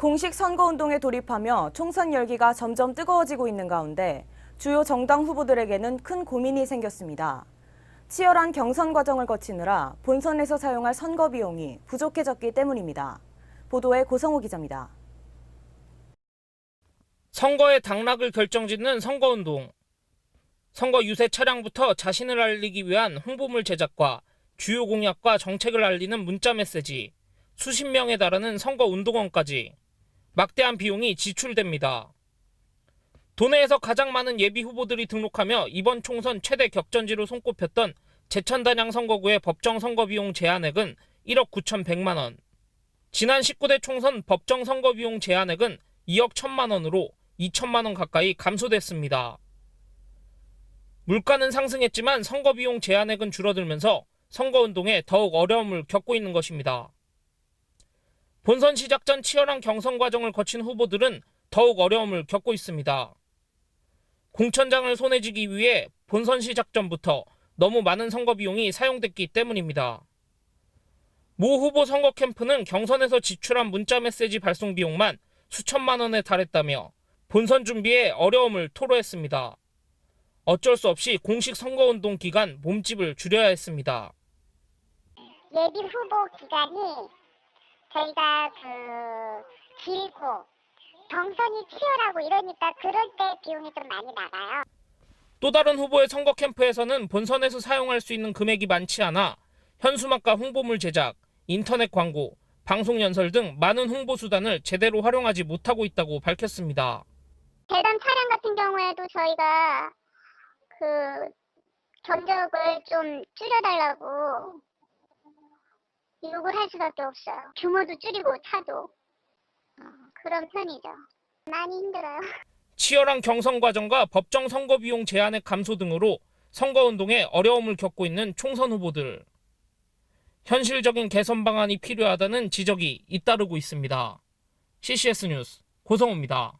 공식 선거운동에 돌입하며 총선 열기가 점점 뜨거워지고 있는 가운데 주요 정당 후보들에게는 큰 고민이 생겼습니다. 치열한 경선 과정을 거치느라 본선에서 사용할 선거 비용이 부족해졌기 때문입니다. 보도에 고성호 기자입니다. 선거의 당락을 결정짓는 선거운동. 선거 유세 차량부터 자신을 알리기 위한 홍보물 제작과 주요 공약과 정책을 알리는 문자 메시지, 수십 명에 달하는 선거 운동원까지 막대한 비용이 지출됩니다. 도내에서 가장 많은 예비 후보들이 등록하며 이번 총선 최대 격전지로 손꼽혔던 제천단양 선거구의 법정 선거 비용 제한액은 1억 9,100만 원. 지난 19대 총선 법정 선거 비용 제한액은 2억 1천만 원으로 2천만 원 가까이 감소됐습니다. 물가는 상승했지만 선거 비용 제한액은 줄어들면서 선거운동에 더욱 어려움을 겪고 있는 것입니다. 본선 시작 전 치열한 경선 과정을 거친 후보들은 더욱 어려움을 겪고 있습니다. 공천장을 손에 쥐기 위해 본선 시작 전부터 너무 많은 선거 비용이 사용됐기 때문입니다. 모 후보 선거 캠프는 경선에서 지출한 문자 메시지 발송 비용만 수천만 원에 달했다며 본선 준비에 어려움을 토로했습니다. 어쩔 수 없이 공식 선거운동 기간 몸집을 줄여야 했습니다. 예비 후보 기간이 저희가 그 길고 경선이 치열하고 이러니까 그럴 때 비용이 좀 많이 나가요. 또 다른 후보의 선거 캠프에서는 본선에서 사용할 수 있는 금액이 많지 않아 현수막과 홍보물 제작, 인터넷 광고, 방송 연설 등 많은 홍보 수단을 제대로 활용하지 못하고 있다고 밝혔습니다. 대단 차량 같은 경우에도 저희가 그 견적을 좀 줄여달라고 요구를 할 수밖에 없어요. 규모도 줄이고 차도 어, 그런 편이죠. 많이 힘들어요. 치열한 경선 과정과 법정 선거 비용 제한액 감소 등으로 선거 운동에 어려움을 겪고 있는 총선 후보들. 현실적인 개선 방안이 필요하다는 지적이 잇따르고 있습니다. CCS 뉴스 고성호입니다.